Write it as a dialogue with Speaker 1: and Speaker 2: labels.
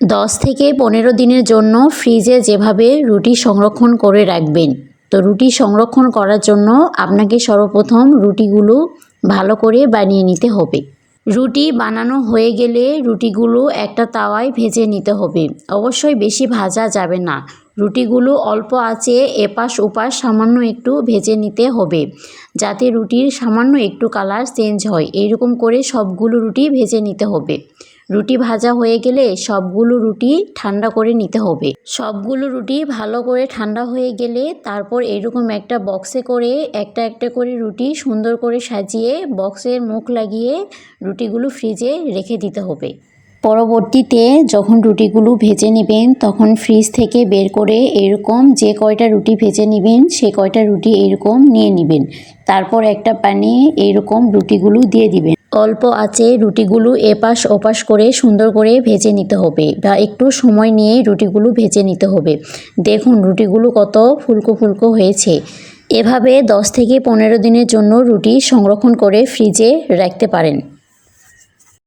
Speaker 1: দশ থেকে পনেরো দিনের জন্য ফ্রিজে যেভাবে রুটি সংরক্ষণ করে রাখবেন। তো রুটি সংরক্ষণ করার জন্য আপনাকে সর্বপ্রথম রুটিগুলো ভালো করে বানিয়ে নিতে হবে। রুটি বানানো হয়ে গেলে রুটিগুলো একটা তাওয়ায় ভেজে নিতে হবে। অবশ্যই বেশি ভাজা যাবে না। রুটিগুলো অল্প আঁচে এপাশ ওপাশ সামান্য একটু ভেজে নিতে হবে, যাতে রুটির সামান্য একটু কালার চেঞ্জ হয়। এইরকম করে সবগুলো রুটি ভেজে নিতে হবে। রুটি ভাজা হয়ে গেলে সবগুলো রুটি ঠান্ডা করে নিতে হবে। সবগুলো রুটি ভালো করে ঠান্ডা হয়ে গেলে তারপর এরকম একটা বক্সে করে একটা একটা করে রুটি সুন্দর করে সাজিয়ে বক্সের মুখ লাগিয়ে রুটিগুলো ফ্রিজে রেখে দিতে হবে। পরবর্তীতে যখন রুটিগুলো ভেজে নেবেন, তখন ফ্রিজ থেকে বের করে এরকম যে কয়টা রুটি ভেজে নেবেন, সে কয়টা রুটি এরকম নিয়ে নেবেন। তারপর একটা প্যানে এরকম রুটিগুলো দিয়ে দিবেন। অল্প আঁচে রুটিগুলো এপাশ ওপাশ করে সুন্দর করে ভেজে নিতে হবে বা একটু সময় নিয়ে রুটিগুলো ভেজে নিতে হবে। দেখুন রুটিগুলো কত ফুলকো ফুলকো হয়েছে। এভাবে দশ থেকে পনেরো দিনের জন্য রুটি সংরক্ষণ করে ফ্রিজে রাখতে পারেন।